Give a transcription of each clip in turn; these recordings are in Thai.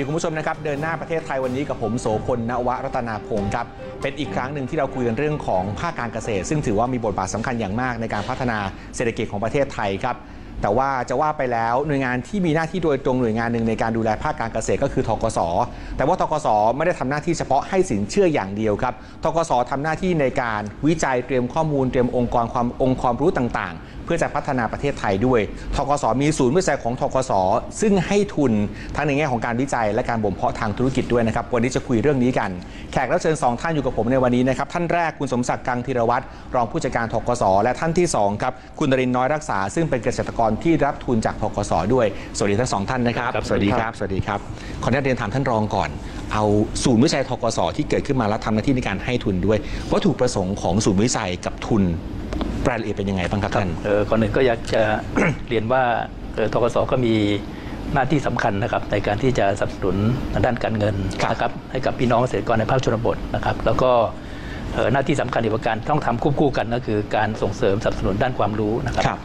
ดีคุณผู้ชมนะครับเดินหน้าประเทศไทยวันนี้กับผมโสพลนวรัตนาพงศ์ครับเป็นอีกครั้งหนึ่งที่เราคุยกันเรื่องของภาคการเกษตร ซึ่งถือว่ามีบทบาทสำคัญอย่างมากในการพัฒนาเศรษฐกิจของประเทศไทยครับแต่ว่าจะว่าไปแล้วหน่วยงานที่มีหน้าที่โดยตรงหน่วยงานหนึ่งในการดูแลภาคการเกษตรก็คือทกสแต่ว่าทกสไม่ได้ทำหน้าที่เฉพาะให้สินเชื่ออย่างเดียวครับทกสทำหน้าที่ในการวิจัยเตรียมข้อมูลเตรียมองค์กรความองค์ความรู้ต่าง พื่อจะพัฒนาประเทศไทยด้วยทกสมีศูนย์วิจัยของทกสซึ่งให้ทุนทั้งในแง่ของการวิจัยและการบ่มเพาะทางธุรกิจด้วยนะครับวันนี้จะคุยเรื่องนี้กันแขกรับเชิญสองท่านอยู่กับผมในวันนี้นะครับท่านแรกคุณสมศักดิ์กังธีรวัตรรองผู้จัดการทกสและท่านที่สองครับคุณนรินทร์น้อยรักษา ซึ่งเป็นเกษตรกรที่รับทุนจากทกสด้วยสวัสดีทั้งสองท่านนะครับครับสวัสดีครับสวัสดีครับขออนุญาตเรียนถามท่านรองก่อน เอาศูนย์วิจัยทกสที่เกิดขึ้นมาแล้วทำหน้าที่ในการให้ทุนด้วยวัตถุประสงค์ของศูนย์วิจัยกับทุน รายละเอียดเป็นยังไงบ้างครับท่านเอ่อก่อนหนึ่งก็อยากจะเรียนว่าเอ่อทกสก็มีหน้าที่สำคัญนะครับในการที่จะสนับสนุนทางด้านการเงินครับนะครับให้กับพี่น้องเกษตรกรในภาคชนบทนะครับ แล้วก็เอ่อหน้าที่สำคัญอีกประการต้องทำควบคู่กันก็คือการส่งเสริมสนับสนุนด้านความรู้นะครับครับ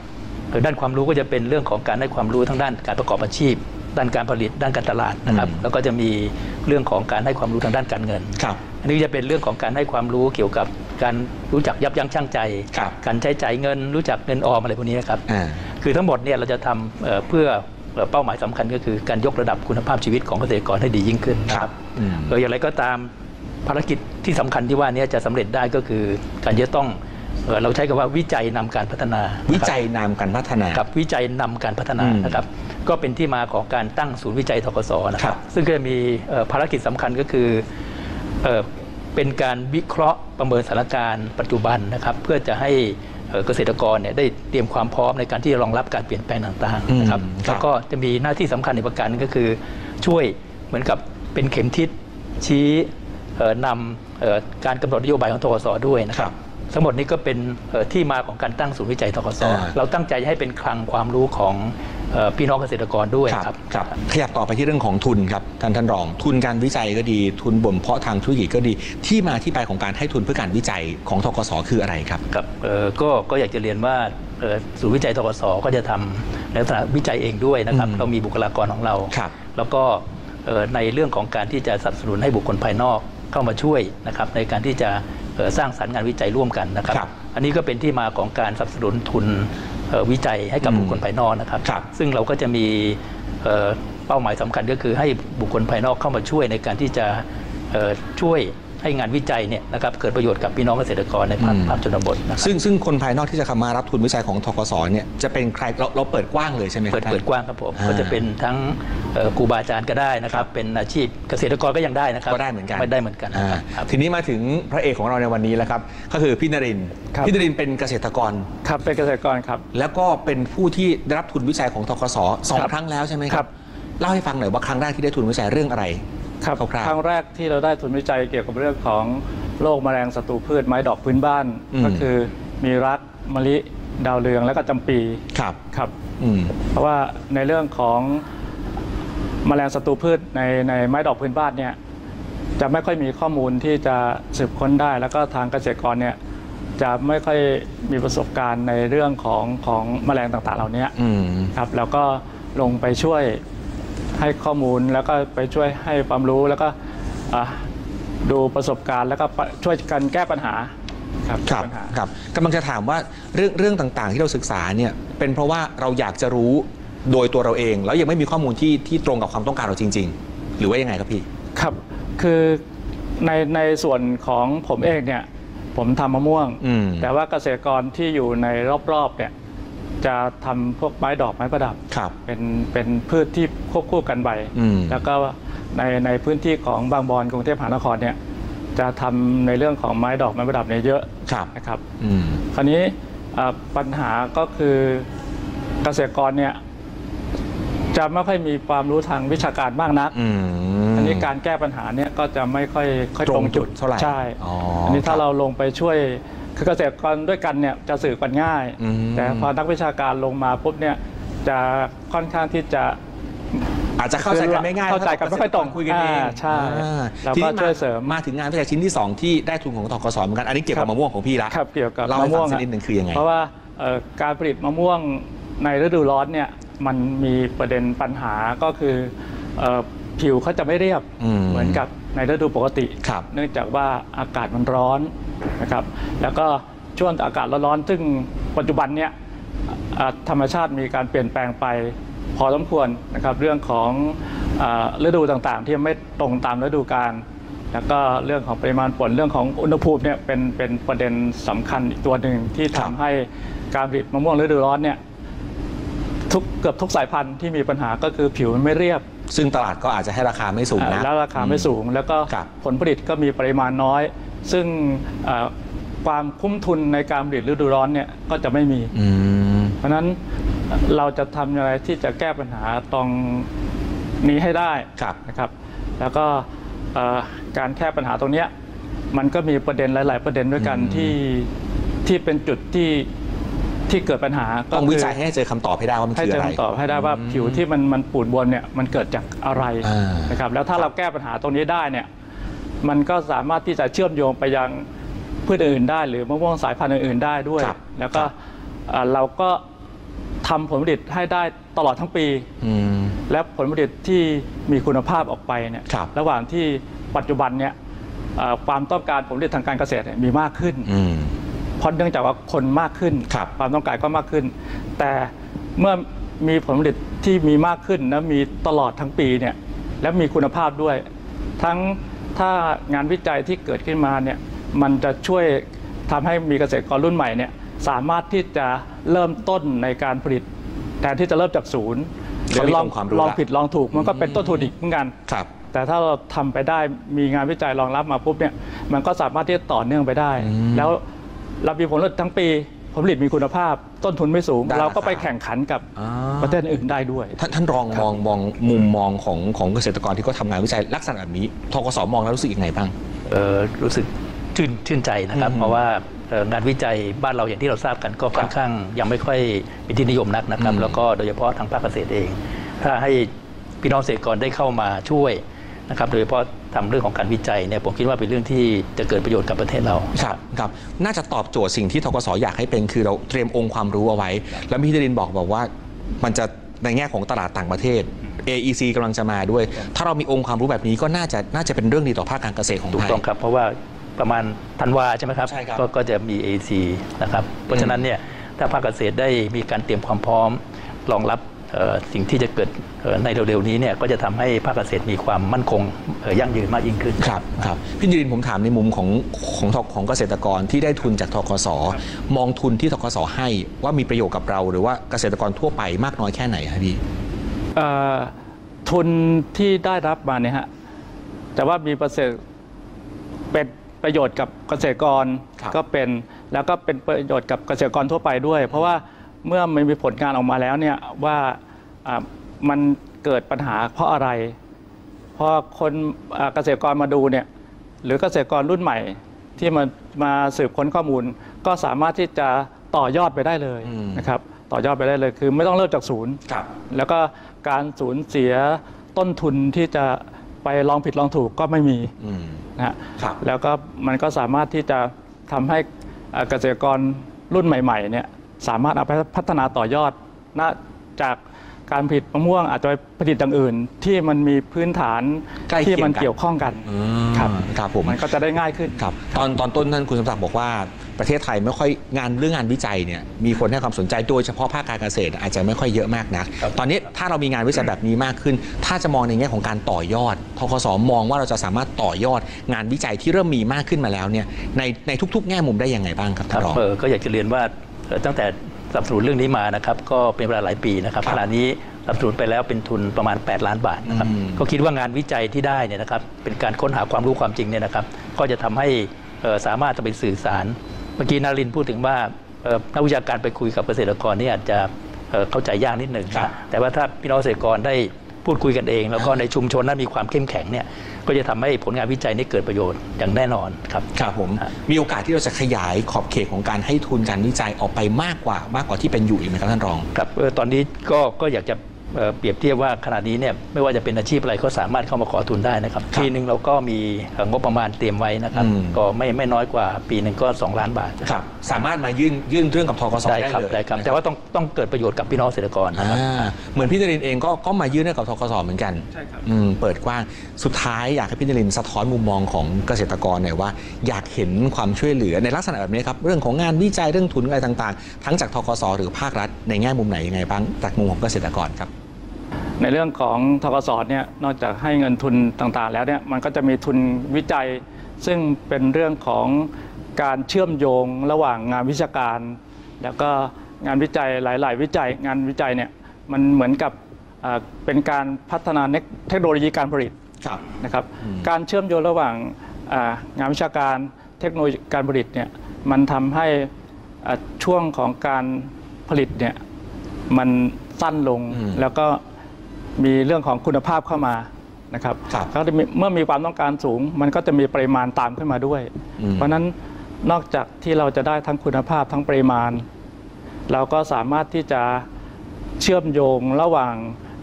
เอ่อด้านความรู้ก็จะเป็นเรื่องของการให้ความรู้ทั้งด้านการประกอบอาชีพ ด้านการผลิตด้านการตลาดนะครับอืมแล้วก็จะมีเรื่องของการให้ความรู้ทางด้านการเงินครับอันนี้จะเป็นเรื่องของการให้ความรู้เกี่ยวกับ การรู้จักยับยั้งชั่งใจ ครับการใช้จ่ายเงินรู้จักเงินออมอะไรพวกนี้ครับ อ่า คือทั้งหมดเนี่ยเราจะทำเอ่อเพื่อเอ่อเป้าหมายสำคัญก็คือการยกระดับคุณภาพชีวิตของเกษตรกรให้ดียิ่งขึ้นนะคครัรับบอืม เอออย่างไรก็ตามภารกิจที่สำคัญที่ว่านี้จะสำเร็จได้ก็คือ การจะต้องเอ่อเราใช้คำว่าวิจัยนำการพัฒนา วิจัยนามการพัฒนา กับวิจัยนำการพัฒนาอืมนะครับ ก็เป็นที่มาของการตั้งศูนย์วิจัยทกศนะคครัรับบซึ่งก็จะมีเอ่อภารกิจสำคัญก็คือเอ่อ เป็นการวิเคราะห์ประเมินสถานการณ์ปัจจุบันนะครับเพื่อจะให้เอ่อเกษตรกรเนี่ยได้เตรียมความพร้อมในการที่จะรองรับการเปลี่ยนแปลงต่างๆนะครับอืมครับแล้วก็จะมีหน้าที่สำคัญอีกประการหนึงก็คือช่วยเหมือนกับเป็นเข็มทิศชี้เอ่อนำเอ่อการกำหนดนโยบายของทกศด้วยนะคครัรับบทั้งหมดนี้ก็เป็นเอ่อที่มาของการตั้งศูนย์วิจัยทกศอ่าเราตั้งใจให้เป็นคลังความรู้ของเอ่อ พี่น้องเกษตรกรด้วยครับครับครับขยับต่อไปที่เรื่องของทุนครับท่านท่านรอง ทุนการวิจัยก็ดีทุนบ่มเพาะทางธุรกิจก็ดีที่มาที่ไปของการให้ทุนเพื่อการวิจัยของทกสคืออะไรครับครับเอ่อก็ก็อยากจะเรียนว่าเอ่อศูนย์วิจัยทกศก็จะทำในลักษณะวิจัยเองด้วยนะครับอืมเรามีบุคลากรของเราครับแล้วก็เอ่อในเรื่องของการที่จะสนับสนุนให้บุคคลภายนอกเข้ามาช่วยนะครับ ในการที่จะเอ่อสร้างสรรค์งานวิจัยร่วมกันนะครับครับ อันนี้ก็เป็นที่มาของการสนับสนุนทุนเอ่อ วิจัยให้กับอืมบุคคลภายนอกนะครับครับ ซึ่งเราก็จะมีเอ่อเป้าหมายสำคัญก็คือให้บุคคลภายนอกเข้ามาช่วยในการที่จะเอ่อช่วย ให้งานวิจัยเนี่ยนะครับเกิดประโยชน์กับพี่น้องเกษตรกรในภาคอืมภาคชนบทนะครับซึ่งซึ่งคนภายนอกที่จะเข้ามารับทุนวิจัยของทกสเนี่ยจะเป็นใครเราเราเปิดกว้างเลยใช่ไหมครัเปิบดท่านเปิดกว้างครับผมอ่าก็จะเป็นทั้งเอ่อครูบาอาจารย์ก็ได้นะครับเป็นอาชีพเกษตรกรก็ยังได้นะครับก็ได้เหมือนกันไม่ได้เหมือนกันนะครับอ่าครับทีนี้มาถึงพระเอกของเราในวันนี้แล้วครับก็คือพี่นรินทร์ครับพี่นรินทร์เป็นเกษตรกรครับเป็นเกษตรกรครับแล้วก็เป็นผู้ที่ได้รับทุนวิจัยของทกสสองครับครั้งแล้วใช่ไหมคครัรับบเล่าให้ฟังหน่อยว่าครั้งแรกที่ได้ทุนวิจัยเรื่องอะไร ครับคร่าวๆครั้งแรกที่เราได้ทุนวิจัยเกี่ยวกับเรื่องของโรคแมลงศัตรูพืชไม้ดอกพื้นบ้านอืมก็คือมีรักมะลิดาวเรืองและก็จำปีครับครับอืมเพราะว่าในเรื่องของแมลงศัตรูพืชในในไม้ดอกพื้นบ้านเนี่ยจะไม่ค่อยมีข้อมูลที่จะสืบค้นได้ แล้วก็ทางเกษตรกรเนี่ยจะไม่ค่อยมีประสบการณ์ในเรื่องของของแมลงต่างๆ เหล่านี้อืมครับแล้วก็ลงไปช่วย ให้ข้อมูลแล้วก็ไปช่วยให้ความรู้แล้วก็อะดูประสบการณ์ แล้วก็ปะช่วยกันแก้ปัญหาครับครับแก้ปัญหาครับกำลังจะถามว่าเรื่องเรื่องต่างๆ ที่เราศึกษาเนี่ยเป็นเพราะว่าเราอยากจะรู้โดยตัวเราเอง แล้วยังไม่มีข้อมูลที่ที่ตรงกับความต้องการเราจริง ๆ หรือว่ายังไงครับพี่ครับคือในในส่วนของผมเองเนี่ยผมทำมะม่วงอืมแต่ว่าเกษตรกรที่อยู่ในรอบๆเนี่ย จะทำพวกไม้ดอกไม้ประดับครับเป็นเป็นพืชที่ควบคู่กันไปอืมแล้วก็ในในพื้นที่ของบางบอนกรุงเทพมหานครเนี่ยจะทำในเรื่องของไม้ดอกไม้ประดับเนี่ยเยอะครับนะครับอืมคราวนี้เอ่อปัญหาก็คือเกษตรกรเนี่ยจะไม่ค่อยมีความรู้ทางวิชาการมากนักอืมอันนี้การแก้ปัญหาเนี่ยก็จะไม่ค่อยค่อยตตรรงงจุจุดดเท่าไหร่ใช่อ๋ออันนี้ถ้าครับเราลงไปช่วย คือเกษตรกรด้วยกันเนี่ยจะสื่อกันง่ายอืมแต่พอนักวิชาการลงมาปุ๊บเนี่ยจะค่อนข้างที่จะอาจจะเข้าใจกันไม่ง่ายเข้าใจกันไม่ค่อยตรงคุยกันเองอ่าใช่อ่าเราก็ทีนี้ช่วยเสริมมาถึงงานวิจัยชิ้นที่ 2 ที่ได้ทุนของทกสเหมือนกันอันนี้เกี่ยวกับครับมะม่วงของพี่ละครับเกี่ยวกับเล่าให้มะม่ฟัวงงสักนิดหนึ่งคือยังไงเพราะว่าเอ่อการผลิตมะม่วงในฤดูร้อนเนี่ยมันมีประเด็นปัญหาก็คือเอ่อผิวเขาจะไม่เรียบอืมเหมือนกับในฤดูปกติครับเนื่องจากว่าอากาศมันร้อน นะครับ แล้วก็ช่วงอากาศร้อนๆซึ่งปัจจุบันเนี้ยอ่าธรรมชาติมีการเปลี่ยนแปลงไปพอสมควรนะครับเรื่องของอาฤดูต่างๆ ที่ไม่ตรงตามฤดูกาลแล้วก็เรื่องของปริมาณฝนเรื่องของอุณหภูมิเนี่ยเป็นเป็นประเด็นสำคัญอีกตัวหนึ่งที่ครัทำบให้การผลิตมะม่วงฤดูร้อนเนี่ยทุกเกือบทุกสายพันธุ์ที่มีปัญหาก็คือผิวมันไม่เรียบ ซึ่งตลาดก็อาจจะให้ราคาไม่สูงนะอ่าแล้วราคาไม่สูง แล้วก็ครับผลผลิตก็มีปริมาณน้อย ซึ่งอ่าความคุ้มทุนในการผลิตฤดูร้อนเนี่ยก็จะไม่มีอืมเพราะฉะนั้นเราจะทำอย่างไรที่จะแก้ปัญหาตรงนี้ให้ได้ครับนะครับ แล้วก็เอ่อการแก้ปัญหาตรงเนี้ยมันก็มีประเด็นหลาย ๆ ประเด็นด้วยกันอืมที่ที่เป็นจุดที่ที่เกิดปัญหาก็ต้องวิคือจัยให้เจอคำตอบให้ได้ว่ามันให้คือเจอะอไรคำตอบให้ได้ว่าอืมผิวที่มันมันปูดบวมเนี่ยมันเกิดจากอะไรอ่านนะครับแล้วถ้าเราแก้ปัญหาตรงนี้ได้เนี่ย มันก็สามารถที่จะเชื่อมโยงไปยังพืชอื่นได้ หรือมะม่วงสายพันธุ์อื่นๆได้ด้วย ครับแล้วก็ครับอ่าเราก็ทำผลผลิตให้ได้ตลอดทั้งปีอืมและผลผลิตที่มีคุณภาพออกไปเนี่ยครับระหว่างที่ปัจจุบันเนี่ยอ่าความต้องการผลผลิตทางการเกษตรเนี่ยมีมากขึ้นอืมเพราะเนื่องจากว่าคนมากขึ้น ครับความต้องการก็มากขึ้น แต่เมื่อมีผลผลิตที่มีมากขึ้นและมีตลอดทั้งปีเนี่ยและมีคุณภาพด้วย ทั้ง ถ้างานวิจัยที่เกิดขึ้นมาเนี่ยมันจะช่วยทำให้มีเกษตรกรรุ่นใหม่เนี่ยสามารถที่จะเริ่มต้นในการผลิตแทนที่จะเริ่มจากศูนย์หรืเขาอมีลององค์ความรู้ลองละผิดลองถูกมันก็เป็นต้นทุนอีกเหมือนกันครับแต่ถ้าเราทำไปได้มีงานวิจัยรองรับมาปุ๊บเนี่ยมันก็สามารถที่จะต่อเนื่องไปได้อืมแล้วเรามีผลผลิตทั้งปี ผลผลิตมีคุณภาพต้นทุนไม่สูง ได้เราก็ไปราคาแข่งขันกับอ่าประเทศอื่นได้ด้วย ท่านท่านรองมองมองมุมมองของของเกษตรกรที่เขาทำงานวิจัยลักษณะแบบนี้ทกสมองแล้วรู้สึกยังไงบ้าง เอ่อรู้สึกชื่นชื่นใจนะครับ อืมเพราะว่าเอ่องานวิจัยบ้านเราอย่างที่เราทราบกันก็ค่อนข้างยังไม่ค่อยเป็นที่นิยมนักนะครับ อืมแล้วก็โดยเฉพาะทางภาคเกษตรเอง ถ้าให้พี่น้องเกษตรกรได้เข้ามาช่วยนะครับ โดยเฉพาะ ทำเรื่องของการวิจัยเนี่ยผมคิดว่าเป็นเรื่องที่จะเกิดประโยชน์กับประเทศเราครับครับน่าจะตอบโจทย์สิ่งที่ทกสอยากให้เป็นคือเราเตรียมองค์ความรู้เอาไว้ แล้วพี่ดรินบอกบอกว่ามันจะในแง่ของตลาดต่างประเทศ AEC กำลังจะมาด้วย ถ้าเรามีองค์ความรู้แบบนี้ก็น่าจะน่าจะเป็นเรื่องดีต่อภาคการเกษตรของถูไทกยต้องครับ เพราะว่าประมาณธันวาใช่ไหมครับใช่ครับก็ก็จะมี AC นะครับ เพราะฉะนั้นเนี่ยถ้าภาคเกษตรได้มีการเตรียมความพร้อมรองรับเอ่อ สิ่งที่จะเกิดเอ่อในเร็วๆนี้เนี่ยก็จะทำให้ภาคเกษตรมีความมั่นคงเอ่อยั่งยืนมากยิ่งขึ้นครับครับพี่ดรินผมถามในมุมของของทของเกษตรกรที่ได้ทุนจากทกสมองทุนที่ทกสให้ว่ามีประโยชน์กับเรา หรือว่าเกษตรกรทั่วไปมากน้อยแค่ไหนครับพี่เอ่อทุนที่ได้รับมาเนี่ยฮะแต่ว่ามีประเสริฐเป็นประโยชน์กับเกษตรกรครับก็เป็นแล้วก็เป็นประโยชน์กับเกษตรกรทั่วไปด้วย เพราะว่า เมื่อมันมีผลงานออกมาแล้วเนี่ยว่าอ่ามันเกิดปัญหาเพราะอะไรพอคนอ่าเกษตรกรมาดูเนี่ยหรือเกษตรกรรุ่นใหม่ที่มามาสืบค้นข้อมูล ก็สามารถที่จะต่อยอดไปได้เลยอืมนะครับต่อยอดไปได้เลยคือไม่ต้องเริ่มจากศูนย์ครับแล้วก็การสูญเสียต้นทุนที่จะไปลองผิดลองถูกก็ไม่มีอืมนะฮะครับแล้วก็มันก็สามารถที่จะทำให้เอ่อเกษตรกรรุ่นใหม่ๆเนี่ย สามารถเอาไปพัฒนาต่อยอดนะจากการผลิตมะม่วงอาจจะไปผลิตอย่างอื่น ที่มันมีพื้นฐานใกล้เคียงกันที่มันเกี่ยวข้องกันอืมครับครับผม มันก็จะได้ง่ายขึ้น ครับตอนตอนต้นท่านคุณสมศักดิ์บอกว่าประเทศไทยไม่ค่อยงานเรื่องงานวิจัยเนี่ยมีคนให้ความสนใจโดยเฉพาะภาคการเกษตรอาจจะไม่ค่อยเยอะมากนักครับตอนนี้ถ้าเรามีงานวิจัยแบบนี้มากขึ้น ถ้าจะมองในแง่ของการต่อยอดทกสมองว่าเราจะสามารถต่อยอดงานวิจัยที่เริ่มมีมากขึ้นมาแล้วเนี่ยในในทุก ๆ แง่มุมได้ยังไงบ้างครับคท่ารันบรอง เออก็อยากจะเรียนว่าเอ่อ ตั้งแต่สนับสนุนเรื่องนี้มานะครับก็เป็นเวลาหลายปีนะครับครับขณะนี้สนับสนุนไปแล้วเป็นทุนประมาณ 8 ล้านบาทนะครับอืมก็คิดว่างานวิจัยที่ได้เนี่ยนะครับเป็นการค้นหาความรู้ความจริงเนี่ยนะครับก็จะทำให้เอ่อสามารถจะไปสื่อสาร เมื่อกี้นารินทร์พูดถึงว่าเอ่อนักวิชาการไปคุยกับเกษตรกรนี่อาจจะเอ่อเข้าใจยากนิดหนึ่งครับนะแต่ว่าถ้าพี่น้องเกษตรกรได้ พูดคุยกันเอง แล้วก็ในชุมชนนั้นมีความเข้มแข็งเนี่ยก็จะทำให้ผลงานวิจัยนี้เกิดประโยชน์อย่างแน่นอนครับครับผมอะมีโอกาสที่เราจะขยายขอบเขตของการให้ทุนการวิจัยออกไปมากกว่ามากกว่าที่เป็นอยู่อีกไหมครับท่านรองครับเออตอนนี้ก็ก็อยากจะ เอ่อเปรียบเทียบว่าขณะนี้เนี่ยไม่ว่าจะเป็นอาชีพอะไรก็สามารถเข้ามาขอทุนได้นะครับครับปีหนึ่งเราก็มีเอ่องบประมาณเตรียมไว้นะครับอืมก็ไม่ไม่น้อยกว่าปีหนึ่งก็ 2 ล้านบาทครับสามารถมายื่นยื่นเรื่องกับทกสได้ได้ครับเลยได้ครับนะแต่ว่าต้องต้องเกิดประโยชน์กับพี่น้องเกษตรกรนะครับอ่าเหมือนพี่นรินทร์เองก็ก็มายื่นให้กับทกสเหมือนกันใช่ครับอืมเปิดกว้างสุดท้ายอยากให้พี่นรินทร์สะท้อนมุมมองของเกษตรกรหน่อยว่า อยากเห็นความช่วยเหลือในลักษณะแบบนี้ครับเรื่องของงานวิจัยเรื่องทุนอะไรต่าง ๆ ทั้งจากทกสหรือภาครัฐในแง่มุมไหนยังไงบ้างจากมุมของเกษตรกรครับ ในเรื่องของทกสเนี่ยนอกจากให้เงินทุนต่างๆ แล้วเนี่ยมันก็จะมีทุนวิจัย ซึ่งเป็นเรื่องของการเชื่อมโยงระหว่างงานวิชาการ แล้วก็งานวิจัยหลาย ๆ วิจัยงานวิจัยเนี่ยมันเหมือนกับอ่าเป็นการพัฒนาเทคโนโลยีการผลิตครับนะครับอืมการเชื่อมโยงระหว่างอ่างานวิชาการเทคโนโลยีการผลิตเนี่ยมันทำให้อ่าช่วงของการผลิตเนี่ยมันสั้นลงอืมแล้วก็ มีเรื่องของคุณภาพเข้ามานะครับครับก็จะมีเมื่อมีความต้องการสูง มันก็จะมีปริมาณตามขึ้นมาด้วยอืมเพราะฉะนั้นนอกจากที่เราจะได้ทั้งคุณภาพทั้งปริมาณ เราก็สามารถที่จะเชื่อมโยงระหว่าง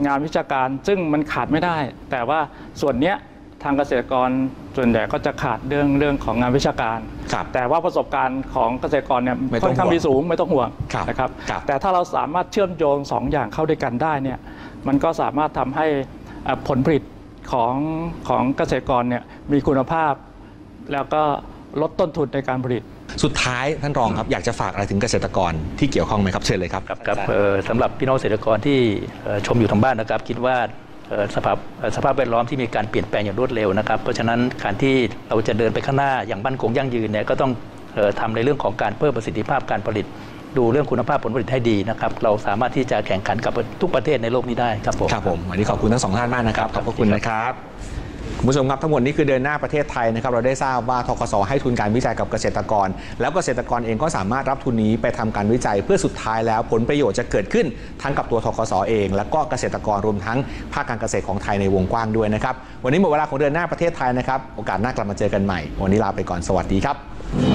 งานวิชาการ ซึ่งมันขาดไม่ได้ แต่ว่าส่วนเนี้ยทางเกษตรกรส่วนใหญ่ก็จะขาดเรื่องเรื่องของงานวิชาการครับแต่ว่าประสบการณ์ของเกษตรกรเนี่ยไม่ต้ค่องอนข้างห่วงมีสูงไม่ต้องห่วงครับนะครับครับ แต่ถ้าเราสามารถเชื่อมโยงสองอย่างเข้าด้วยกันได้เนี่ย มันก็สามารถทำให้เอ่อผลผลิตของของเกษตรกรเนี่ยมีคุณภาพ แล้วก็ลดต้นทุนในการผลิต สุดท้ายท่านรองครับอยากจะฝากอะไรถึงเกษตรกรที่เกี่ยวข้องไหมครับเชิญเลยครับครับครับเอ่อสำหรับพี่น้องเกษตรกรที่เอ่อชมอยู่ทางบ้านนะครับ คิดว่าเอ่อสภาพเอ่อสภาพแวดล้อมที่มีการเปลี่ยนแปลงอย่างรวดเร็วนะครับ เพราะฉะนั้นการที่เราจะเดินไปข้างหน้าอย่างมั่นคงยั่งยืนเนี่ยก็ต้องเอ่อทำในเรื่องของการเพิ่มประสิทธิภาพการผลิต ดูเรื่องคุณภาพผลผลิตให้ดีนะครับเราสามารถที่จะแข่งขันกับทุกประเทศในโลกนี้ได้ครับผมครับผมวันนี้ขอบคุณทั้งสองท่านมากนะครับขอบพระคุณนะครับคุณผู้ชมครับทั้งหมดนี้คือเดินหน้าประเทศไทยนะครับเราได้ทราบว่าทกสให้ทุนการวิจัยกับเกษตรกร แล้วเกษตรกรเองก็สามารถรับทุนนี้ไปทำการวิจัยเพื่อสุดท้ายแล้วผลประโยชน์จะเกิดขึ้น ทั้งกับตัวทกสเอง แล้วก็เกษตรกรรวมทั้งภาคการเกษตรของไทยในวงกว้างด้วยนะครับวันนี้หมดเวลาของเดินหน้าประเทศไทยนะครับโอกาสหน้ากลับมาเจอกันใหม่ วันนี้ลาไปก่อนสวัสดีครับ